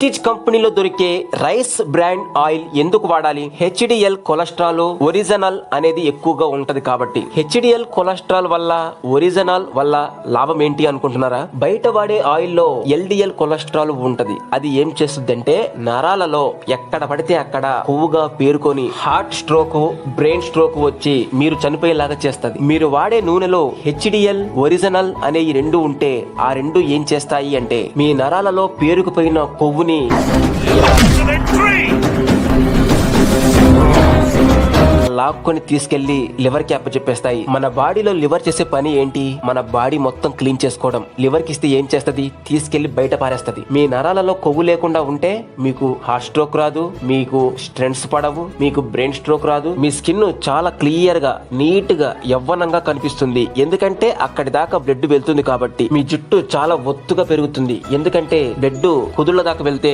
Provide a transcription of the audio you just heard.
Prestige కంపెనీలో దొరికే rice brand oil ఎందుకు వాడాలి? హెచ్డిఎల్ కొలెస్ట్రాల్ ఒరిజినల్ అనేది ఎక్కువగా ఉంటది కాబట్టి. హెచ్డిఎల్ కొలెస్ట్రాల్ వల్ల ఒరిజినల్ వల్ల లాభం ఏంటి అనుకుంటున్నారా? బయట వాడే ఆయిల్లో ఎల్డిఎల్ కొలెస్ట్రాల్ ఉంటది. అది ఏం చేస్తుందంటే నరాలలో ఎక్కడ పడితే అక్కడ కొవ్వుగా పేరుకొని హార్ట్ స్ట్రోక్ బ్రెయిన్ స్ట్రోక్ వచ్చి మీరు చనిపోయేలాగా చేస్తుంది. మీరు వాడే నూనెలో హెచ్డిఎల్ ఒరిజినల్ అనే ఈ రెండు ఉంటే ఆ రెండు ఏం చేస్తాయి అంటే మీ నరాలలో పేరుకుపోయిన కొవ్వుని me. Three! లాక్కొని తీసుకెళ్ళి లివర్కి అప్పచెప్పేస్తాయి మన బాడీలో లివర్ చేసే పని ఏంటి? మన బాడీ మొత్తం క్లీన్ చేసుకోవడం. లివర్కి ఇస్తే ఏం చేస్తుంది? తీసుకెళ్ళి బయట పారేస్తుంది. మీ నరాలలో కొవ్వు లేకుండా ఉంటే మీకు హార్ట్ స్ట్రోక్ రాదు మీకు స్ట్రెంట్స్ పడవు మీకు బ్రెయిన్ స్ట్రోక్ రాదు. మీ స్కిన్ చాలా క్లియర్గా నీట్గా యవ్వనంగా కనిపిస్తుంది. ఎందుకంటే అక్కడి దాకా బ్లడ్ వెళ్తుంది కాబట్టి మీ జుట్టు చాలా ఒత్తుగా పెరుగుతుంది. ఎందుకంటే బ్లడ్ కుదుళ్ళ దాకా వెళ్తే